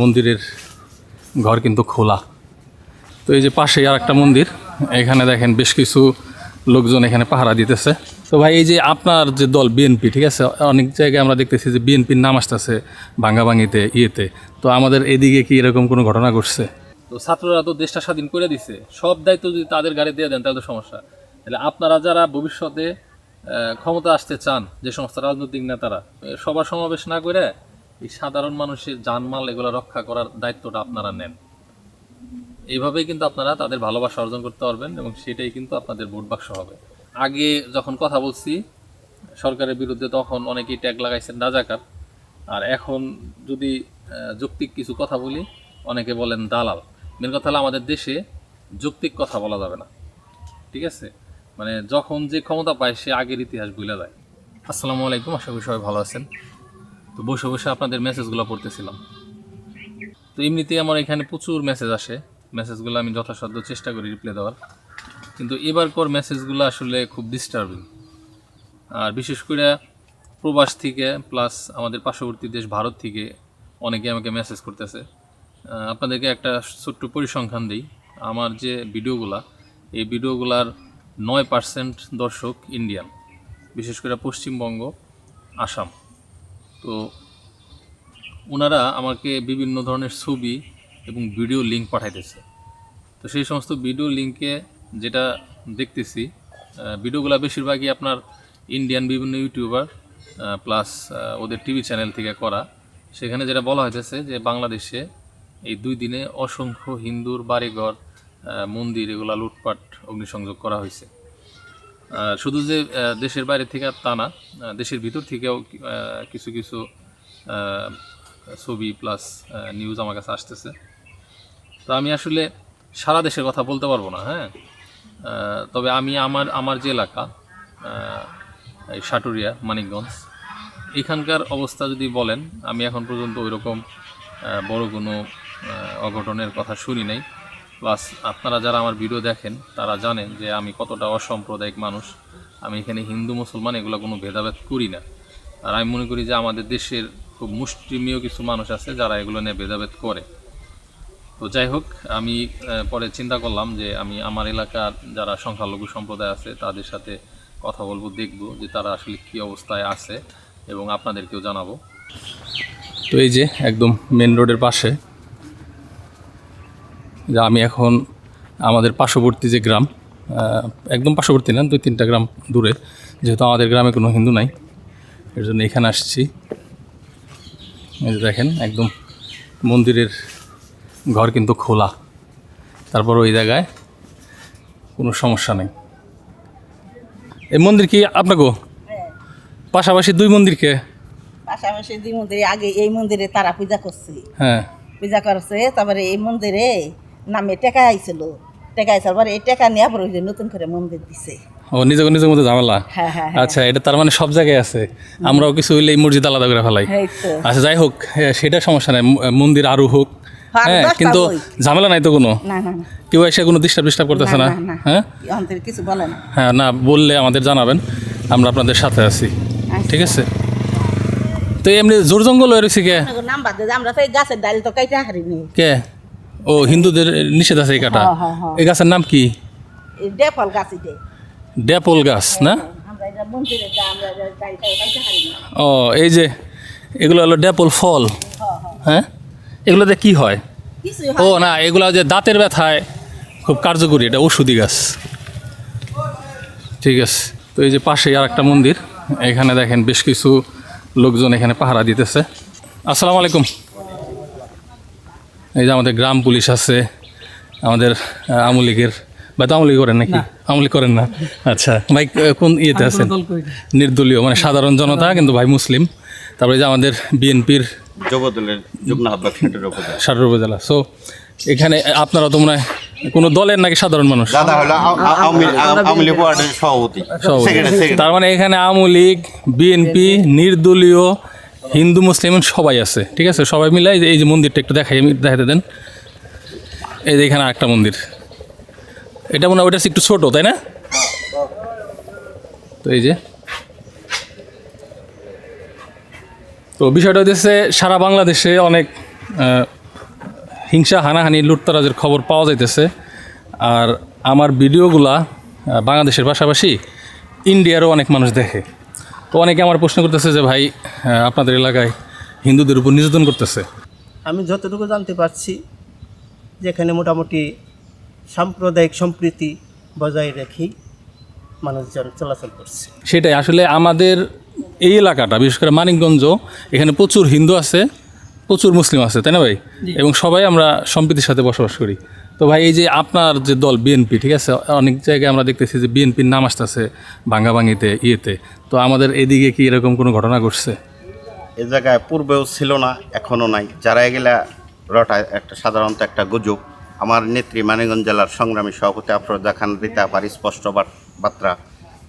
মন্দিরের ঘর কিন্তু খোলা। তো এই যে পাশেই আর একটা মন্দির, এখানে দেখেন বেশ কিছু লোকজন এখানে পাহারা দিতেছে। তো ভাই, এই যে আপনার যে দল বিএনপি, ঠিক আছে? অনেক জায়গায় আমরা দেখতেছি যে বিএনপির নাম আসতেছে ভাঙ্গাভাঙ্গিতে, ইয়েতে। তো আমাদের এদিকে কি এরকম কোনো ঘটনা ঘটছে? তো ছাত্ররা তো দেশটা স্বাধীন করে দিছে। সব দায়িত্ব যদি তাদের গাড়ি দিয়ে দেন, তাহলে তো সমস্যা। তাহলে আপনারা যারা ভবিষ্যতে ক্ষমতা আসতে চান, যে সমস্ত রাজনৈতিক নেতারা সভা সমাবেশ না করে এই সাধারণ মানুষের জানমাল এগুলো রক্ষা করার দায়িত্বটা আপনারা নেন। এইভাবেই কিন্তু আপনারা তাদের ভালোবাসা অর্জন করতে পারবেন এবং সেটাই কিন্তু আপনাদের ভোট বাক্স হবে। আগে যখন কথা বলছি, সরকারের বিরুদ্ধে তখন অনেকেই ট্যাগ লাগাইছেন রাজাকার আর এখন যদি যৌক্তিক কিছু কথা বলি, অনেকে বলেন দালাল। মেন কথা হলো আমাদের দেশে যৌক্তিক কথা বলা যাবে না। ঠিক আছে? মানে যখন যে ক্ষমতা পায়, সে আগের ইতিহাস ভুলে যায়। আসসালামু আলাইকুম, আশা করি সবাই ভালো আছেন। তো বসে বসে আপনাদের মেসেজগুলো পড়তেছিলাম। তো এমনিতেই আমার এখানে প্রচুর মেসেজ আসে। মেসেজগুলো আমি যথাসাধ্য চেষ্টা করি রিপ্লাই দেওয়ার। কিন্তু এবারকর মেসেজগুলো আসলে খুব ডিস্টার্বিং আর বিশেষ করে প্রবাস থেকে প্লাস আমাদের পার্শ্ববর্তী দেশ ভারত থেকে অনেকে আমাকে মেসেজ করতেছে। আপনাদেরকে একটা ছোট্ট পরিসংখ্যান দিই। আমার যে ভিডিওগুলা, এই ভিডিওগুলার নয় পার্সেন্ট দর্শক ইন্ডিয়ান বিশেষ করে পশ্চিমবঙ্গ, আসাম। তো ওনারা আমাকে বিভিন্ন ধরনের ছবি এবং ভিডিও লিঙ্ক পাঠাইতেছে। তো সেই সমস্ত ভিডিও লিঙ্কে যেটা দেখতেছি ভিডিওগুলো বেশিরভাগই আপনার ইন্ডিয়ান বিভিন্ন ইউটিউবার প্লাস ওদের টিভি চ্যানেল থেকে করা। সেখানে যেটা বলা হয়েছে যে বাংলাদেশে এই দুই দিনে অসংখ্য হিন্দুর বাড়িঘর মন্দির এগুলো লুটপাট, অগ্নিসংযোগ করা হয়েছে শুধু যে দেশের বাইরে থেকে তা না দেশের ভিতর থেকেও কিছু কিছু ছবি প্লাস নিউজ আমার কাছে আসতেছে। তো আমি আসলে সারা দেশের কথা বলতে পারব না হ্যাঁ? তবে আমি আমার আমার যে এলাকা এই সাটুরিয়া, মানিকগঞ্জ, এখানকার অবস্থা যদি বলেন, আমি এখন পর্যন্ত ওই রকম বড় কোনো অঘটনের কথা শুনি নাই। প্লাস আপনারা যারা আমার ভিডিও দেখেন, তারা জানেন যে আমি কতটা অসাম্প্রদায়িক মানুষ। আমি এখানে হিন্দু, মুসলমান এগুলো কোনো ভেদাভেদ করি না। আর আমি মনে করি যে আমাদের দেশের খুব মুষ্টিমীয় কিছু মানুষ আছে যারা এগুলো নিয়ে ভেদাভেদ করে। তো যাই হোক, আমি পরে চিন্তা করলাম যে আমি আমার এলাকার যারা সংখ্যালঘু সম্প্রদায় আছে, তাদের সাথে কথা বলব, দেখব যে তারা আসলে কী অবস্থায় আছে এবং আপনাদেরকেও জানাব। তো এই যে একদম মেন রোডের পাশে যে আমি এখন আমাদের পার্শ্ববর্তী যে গ্রাম একদম পার্শ্ববর্তী না দুই তিনটা গ্রাম দূরে যেহেতু আমাদের গ্রামে কোনো হিন্দু নাই এর জন্য এখানে আসছি। এই যে দেখেন একদম মন্দিরের ঘর কিন্তু খোলা। তারপর ওই জায়গায় কোনো সমস্যা নেই। এই মন্দির কি আপনাকে? পাশাপাশি দুই মন্দিরকে? পাশাপাশি দুই মন্দিরে আগে এই মন্দিরে তারা পূজা করছে। হ্যাঁ। পূজা করছে তারপরে এই মন্দিরে নামে টেকা আইছিল। টেকা আইসার পরে এই টেকা নেওয়ার পরে নতুন করে মন্দির দিছে। ও নিজের নিজের মধ্যে ঝামেলা? হ্যাঁ হ্যাঁ আচ্ছা এটা তার মানে সব জায়গায় আছে। আমরাও কিছু হইলে এই মসজিদ আলাদা করে ফেলাই। আচ্ছা যাই হোক হ্যাঁ, সেটা সমস্যা নাই। মন্দির আরও হোক। হ্যাঁ, হ্যাঁ কিন্তু। ঝামেলা নাই তো কোনো? না না না। কেউ এসে কোনো ডিস্টার্ব ডিস্টার্ব করতেছে না। হ্যাঁ? অন্তর কিছু বলে না। হ্যাঁ না বললে আমাদের জানাবেন। আমরা আপনাদের সাথে আছি। ঠিক আছে? তো এমনি জোর জঙ্গল হয়ে রয়েছে কে? নাম বাদ দিয়ে আমরা তো এই গাছের ডাল তো কাইটা হারিনি। কে? ও হিন্দুদের নিষেধ আছে এই কাটা? হ্যাঁ, হ্যাঁ, হ্যাঁ। এই গাছের নাম কি? ডেফল গাছ এটা। ড্যাপল গাছ না? ও এই যে এগুলো হলো ড্যাপল ফল। হ্যাঁ এগুলোতে কি হয়? ও না। এগুলো যে দাঁতের ব্যথায় খুব কার্যকরী এটা ওষুধি গাছ। ঠিক আছে। তো এই যে পাশেই আর একটা মন্দির এখানে দেখেন বেশ কিছু লোকজন এখানে পাহারা দিতেছে। আসসালামু আলাইকুম। এই যে আমাদের গ্রাম পুলিশ আছে আমাদের আওয়ামী লীগের ভাই তো আওয়ামী লীগ করেন নাকি? আওয়ামী লীগ করেন না? আচ্ছা ভাই কোন ইয়েতে আছেন? নির্দলীয় মানে সাধারণ জনতা কিন্তু ভাই মুসলিম। তারপরে যে আমাদের বিএনপির সেন্টার উপজেলা। সো এখানে আপনারা তো মনে হয় কোনো দলের নাকি সাধারণ মানুষ? তার মানে এখানে আওয়ামী লীগ বিএনপি নির্দলীয় হিন্দু, মুসলিম সবাই আছে, ঠিক আছে? সবাই মিলে এই যে- মন্দিরটা একটু দেখাই দেখাতে দেন। এই যে এখানে একটা মন্দির। এটা মনে হয় ওটা একটু ছোট, তাই না? তো এই যে। তো বিষয়টা হচ্ছে সারা বাংলাদেশে অনেক হিংসা, হানাহানি, লুটতরাজের খবর পাওয়া যাইতেছে। আর আমার ভিডিওগুলা বাংলাদেশের পাশাপাশি ইন্ডিয়ারও অনেক মানুষ দেখে। তো অনেকে আমার প্রশ্ন করতেছে যে ভাই আপনাদের এলাকায় হিন্দুদের উপর নির্যাতন করতেছে। আমি যতটুকু জানতে পারছি যেখানে মোটামুটি সাম্প্রদায়িক সম্প্রীতি বজায় রেখেই মানুষজন চলাচল করছে। সেটাই আসলে আমাদের এই এলাকাটা বিশেষ করে মানিকগঞ্জ এখানে প্রচুর হিন্দু আছে প্রচুর মুসলিম আছে তাই না ভাই? এবং সবাই আমরা সম্প্রীতির সাথে বসবাস করি। তো ভাই, এই যে আপনার যে দল বিএনপি, ঠিক আছে? অনেক জায়গায় আমরা দেখতেছি যে বিএনপির নাম আসতেছে ভাঙ্গাভাঙ্গিতে ইয়েতে। তো আমাদের এদিকে কি এরকম কোনো ঘটনা ঘটছে? এ জায়গায় পূর্বেও ছিল না, এখনও নাই। যারা এগুলা রটা, একটা সাধারণত একটা গুজব। আমার নেত্রী মানিগঞ্জ জেলার সংগ্রামী সভাপতি আফরোজা খান, রীতা পারি স্পষ্ট বার্তা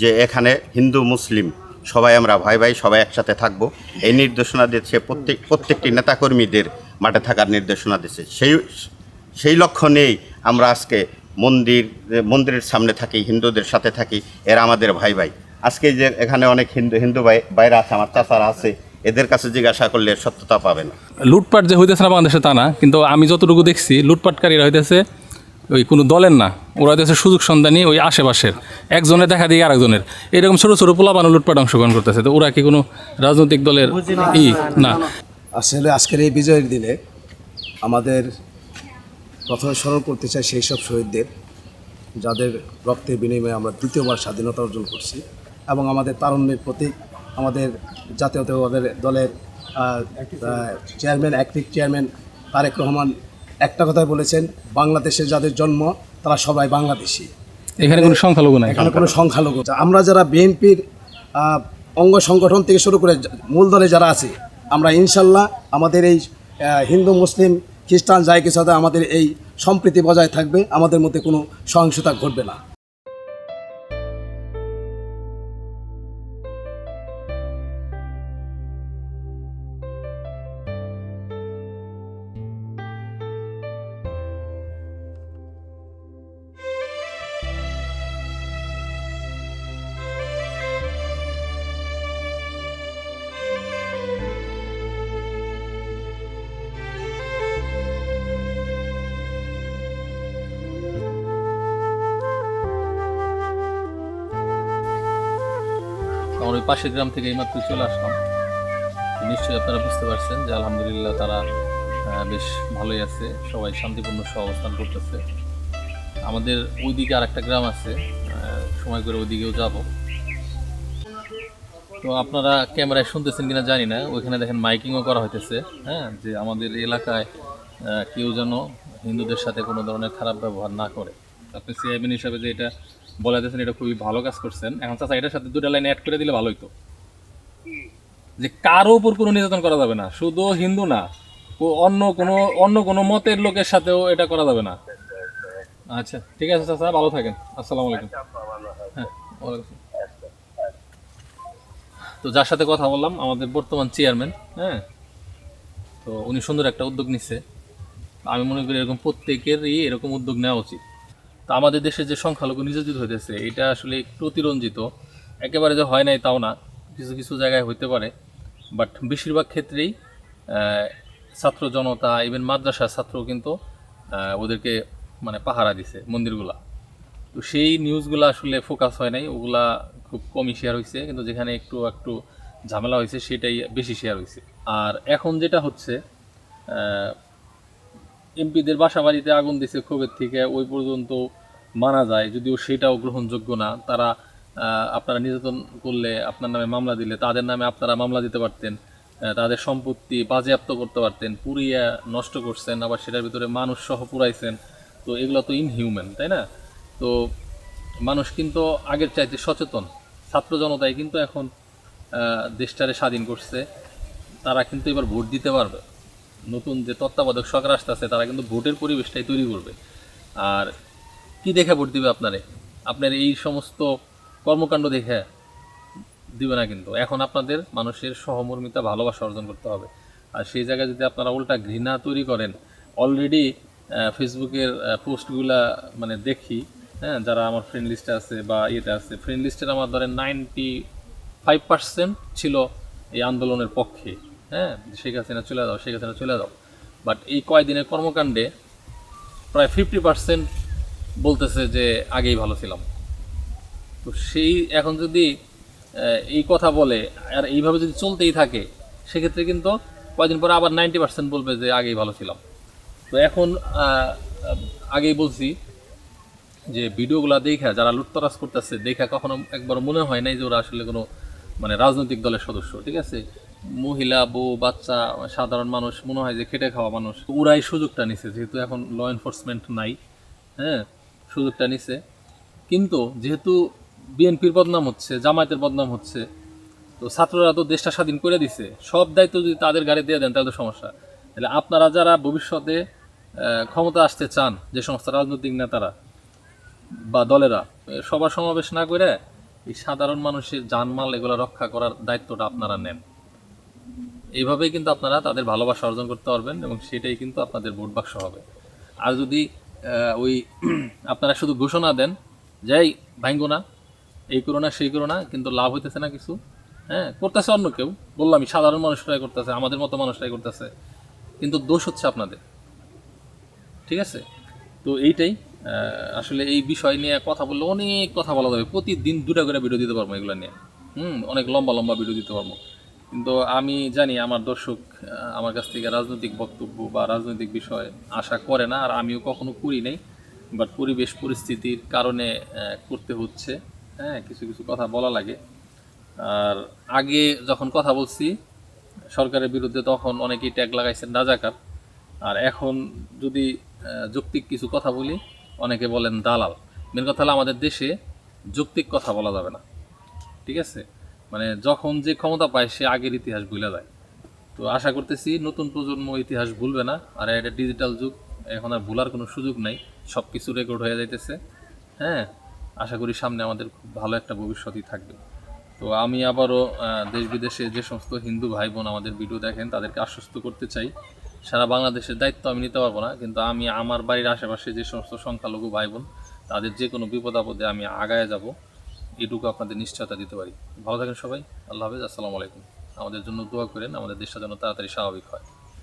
যে এখানে হিন্দু, মুসলিম সবাই আমরা ভাই ভাই, সবাই একসাথে থাকব। এই নির্দেশনা দিচ্ছে প্রত্যেক, প্রত্যেকটি নেতাকর্মীদের মাঠে থাকার নির্দেশনা দিচ্ছে। সেই সেই লক্ষ্য নিয়েই আমরা আজকে মন্দির মন্দিরের সামনে থাকি হিন্দুদের সাথে থাকি এরা আমাদের ভাই ভাই। আজকে যে এখানে অনেক হিন্দু হিন্দু ভাই বাইরে আছে আমার চাচারা আছে এদের কাছে জিজ্ঞাসা করলে সত্যতা পাবে না। লুটপাট যে হইতেছে না বাংলাদেশে তা না কিন্তু আমি যতটুকু দেখছি লুটপাটকারীরা হইতেছে ওই কোনো দলের না। ওরা হইতেছে সুযোগ সন্ধানী ওই আশেপাশের। একজনের দেখা দিয়ে আরেকজনের। এরকম ছোটো ছোটো পোলাপানো লুটপাট অংশগ্রহণ করতেছে তো ওরা কি কোনো রাজনৈতিক দলের ই না? আসলে আজকের এই বিজয়ের দিনে আমাদের প্রথমে স্মরণ করতে চাই সেই সব শহীদদের যাদের রক্তের বিনিময়ে আমরা দ্বিতীয়বার স্বাধীনতা অর্জন করছি এবং আমাদের তারুণ্যের প্রতীক আমাদের জাতীয়তাবাদের দলের chairman active chairman Tarique Rahman একটা কথাই বলেছেন বাংলাদেশে যাদের জন্ম তারা সবাই বাংলাদেশি। এখানে কোনো সংখ্যালঘু নাই। এখানে কোনো সংখ্যালঘু আমরা যারা বিএনপির অঙ্গ সংগঠন থেকে শুরু করে মূল দলে যারা আছে আমরা ইনশাল্লাহ আমাদের এই হিন্দু মুসলিম খ্রিস্টান জায়গার সাথে আমাদের এই সম্প্রীতি বজায় থাকবে আমাদের মধ্যে কোনো সহিংসতা ঘটবে না। আমার ওই পাশের গ্রাম থেকে এইমাত্র চলে আসলাম। নিশ্চয়ই আপনারা বুঝতে পারছেন যে আলহামদুলিল্লাহ তারা বেশ ভালোই আছে। সবাই শান্তিপূর্ণ সহ অবস্থান করতেছে। আমাদের ওইদিকে আর একটা গ্রাম আছে সময় করে ওইদিকেও যাব। তো আপনারা ক্যামেরায় শুনতেছেন কিনা জানি না। ওইখানে দেখেন মাইকিংও করা হইতেছে হ্যাঁ যে আমাদের এলাকায় কেউ যেন হিন্দুদের সাথে কোনো ধরনের খারাপ ব্যবহার না করে। আপনি সিআইবিন হিসাবে যে এটা বলাইতেছেন এটা খুবই ভালো কাজ করছেন। এখন চাচা এটার সাথে দুটা লাইন অ্যাড করে দিলে ভালো হতো যে কারও উপর কোনো নির্যাতন করা যাবে না শুধু হিন্দু না ও অন্য কোনো অন্য কোনো মতের লোকের সাথেও এটা করা যাবে না। আচ্ছা ঠিক আছে চাচা ভালো থাকেন। আসসালামু আলাইকুম। হ্যাঁ ওয়ালাইকুম তো যার সাথে কথা বললাম আমাদের বর্তমান চেয়ারম্যান হ্যাঁ? তো উনি সুন্দর একটা উদ্যোগ নিচ্ছে আমি মনে করি এরকম প্রত্যেকেরই এরকম উদ্যোগ নেওয়া উচিত। তো আমাদের দেশে যে সংখ্যালঘু নির্যাতিত হইতেছে, এটা আসলে একটু অতিরঞ্জিত একেবারে যে হয় নাই তাও না, কিছু কিছু জায়গায় হইতে পারে। বাট বেশিরভাগ ক্ষেত্রেই ছাত্র জনতা ইভেন মাদ্রাসার ছাত্র কিন্তু ওদেরকে মানে পাহারা দিছে মন্দিরগুলা। তো সেই নিউজগুলো আসলে ফোকাস হয় নাই, ওগুলা খুব কমই শেয়ার হয়েছে কিন্তু যেখানে একটু একটু ঝামেলা হয়েছে সেটাই বেশি শেয়ার হয়েছে আর এখন যেটা হচ্ছে এমপিদের বাসা বাড়িতে আগুন দিছে ক্ষোভের থেকে, ওই পর্যন্ত মানা যায়, যদিও সেটাও গ্রহণযোগ্য না। তারা আপনারা নির্যাতন করলে আপনার নামে মামলা দিলে তাদের নামে আপনারা মামলা দিতে পারতেন তাদের সম্পত্তি বাজেয়াপ্ত করতে পারতেন, পুড়িয়ে নষ্ট করছেন, আবার সেটার ভিতরে মানুষ সহ পুরাইছেন তো এগুলো তো ইনহিউম্যান তাই না? তো মানুষ কিন্তু আগের চাইতে সচেতন। ছাত্র জনতাই কিন্তু এখন দেশটারে স্বাধীন করছে। তারা কিন্তু এবার ভোট দিতে পারবে। নতুন যে তত্ত্বাবধায়ক সরকার আসতেছে, তারা কিন্তু ভোটের পরিবেশটাই তৈরি করবে। আর কি দেখে ভোট দিবে আপনারে? আপনার এই সমস্ত কর্মকাণ্ড দেখে দিবে না কিন্তু। এখন আপনাদের মানুষের সহমর্মিতা, ভালোবাসা অর্জন করতে হবে। আর সেই জায়গায় যদি আপনারা উল্টা ঘৃণা তৈরি করেন অলরেডি ফেসবুকের পোস্টগুলা মানে দেখি হ্যাঁ যারা আমার ফ্রেন্ড লিস্টে আছে বা ইয়েতে আছে ফ্রেন্ড লিস্টের আমার ধরেন নাইনটি ফাইভ পার্সেন্ট ছিল এই আন্দোলনের পক্ষে হ্যাঁ শেখ হাসিনা চলে যাও, শেখ হাসিনা চলে যাও। বাট এই কয়দিনের কর্মকাণ্ডে প্রায় ফিফটি পার্সেন্ট বলতেছে যে আগেই ভালো ছিলাম। তো সেই এখন যদি এই কথা বলে, আর এইভাবে যদি চলতেই থাকে, সেক্ষেত্রে কিন্তু কয়দিন পরে আবার নাইনটি পার্সেন্ট বলবে যে আগেই ভালো ছিলাম। তো এখন আগেই বলছি যে ভিডিওগুলো দেখা, যারা লুটতরাজ করতেছে, দেখা কখনো একবার মনে হয় নাই যে ওরা আসলে কোনো মানে রাজনৈতিক দলের সদস্য, ঠিক আছে? মহিলা, বউ, বাচ্চা, সাধারণ মানুষ, মনে হয় যে খেটে খাওয়া মানুষ। ওরাই সুযোগটা নিছে, যেহেতু এখন ল এনফোর্সমেন্ট নাই হ্যাঁ? সুযোগটা নিছে। কিন্তু যেহেতু বিএনপির বদনাম হচ্ছে, জামায়াতের বদনাম হচ্ছে, তো ছাত্ররা তো দেশটা স্বাধীন করে দিছে। সব দায়িত্ব যদি তাদের গাড়ি দিয়ে দেন, তাহলে তো সমস্যা। তাহলে আপনারা যারা ভবিষ্যতে ক্ষমতা আসতে চান, যে সমস্ত রাজনৈতিক নেতারা বা দলেরা সভা সমাবেশ না করে এই সাধারণ মানুষের জানমাল এগুলো রক্ষা করার দায়িত্বটা আপনারা নেন। এইভাবেই কিন্তু আপনারা তাদের ভালোবাসা অর্জন করতে পারবেন এবং সেটাই কিন্তু আপনাদের ভোট বাক্স হবে। আর যদি ওই আপনারা শুধু ঘোষণা দেন, যাই ভাঙ্গো না, এই করো না, সেই করো না, কিন্তু লাভ হইতেছে না কিছু। হ্যাঁ করতেছে অন্য কেউ। বললামই, সাধারণ মানুষরাই করতেছে, আমাদের মতো মানুষরাই করতেছে। কিন্তু দোষ হচ্ছে আপনাদের। ঠিক আছে? তো এইটাই আসলে এই বিষয় নিয়ে কথা বললে অনেক কথা বলা যাবে। প্রতিদিন দুটা করে ভিডিও দিতে পারব এগুলো নিয়ে। হুম, অনেক লম্বা লম্বা ভিডিও দিতে পারব। কিন্তু আমি জানি আমার দর্শক আমার কাছ থেকে রাজনৈতিক বক্তব্য বা রাজনৈতিক বিষয় আশা করে না, আর আমিও কখনো করি নাই। বাট পরিবেশ পরিস্থিতির কারণে করতে হচ্ছে। হ্যাঁ কিছু কিছু কথা বলা লাগে। আর আগে যখন কথা বলছি, সরকারের বিরুদ্ধে তখন অনেকেই ট্যাগ লাগাইছেন রাজাকার। আর এখন যদি যৌক্তিক কিছু কথা বলি, অনেকে বলেন দালাল। মেন কথা হলো আমাদের দেশে যৌক্তিক কথা বলা যাবে না। ঠিক আছে? মানে যখন যে ক্ষমতা পায়, সে আগের ইতিহাস ভুলে যায়। তো আশা করতেছি নতুন প্রজন্ম ইতিহাস ভুলবে না। আর এটা ডিজিটাল যুগ, এখন আর ভুলার কোনো সুযোগ নাই। সব কিছু রেকর্ড হয়ে যাইতেছে। হ্যাঁ আশা করি সামনে আমাদের খুব ভালো একটা ভবিষ্যৎই থাকবে। তো আমি আবারও দেশ বিদেশে যে সমস্ত হিন্দু ভাই বোন আমাদের ভিডিও দেখেন, তাদেরকে আশ্বস্ত করতে চাই। সারা বাংলাদেশের দায়িত্ব আমি নিতে পারব না, কিন্তু আমি আমার বাড়ির আশেপাশে যে সমস্ত সংখ্যালঘু ভাই বোন তাদের যে কোনো বিপদ আপদে আমি আগায় যাব। এটুকু আপনাদের নিশ্চয়তা দিতে পারি। ভালো থাকেন সবাই। আল্লাহ হাফেজ। আসসালামু আলাইকুম। আমাদের জন্য দোয়া করেন। আমাদের দেশটা যেন তাড়াতাড়ি স্বাভাবিক হয়।